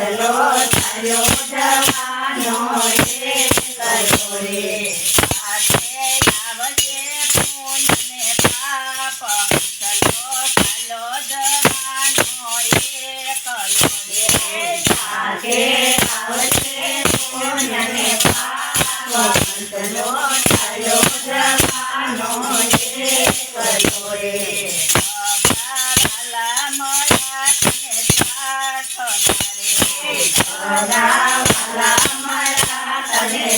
ચલો ચાલ્યો જવાનો રે કયો રે. આશે લાવજે પૂન ને પાપ. ચલો, ચાલો જવાનો રે કયો રે. આશે લાવજે પૂન ને પાપ. ચલો ચાલ્યો જવાનો રે કયો રે. राम राम राम रे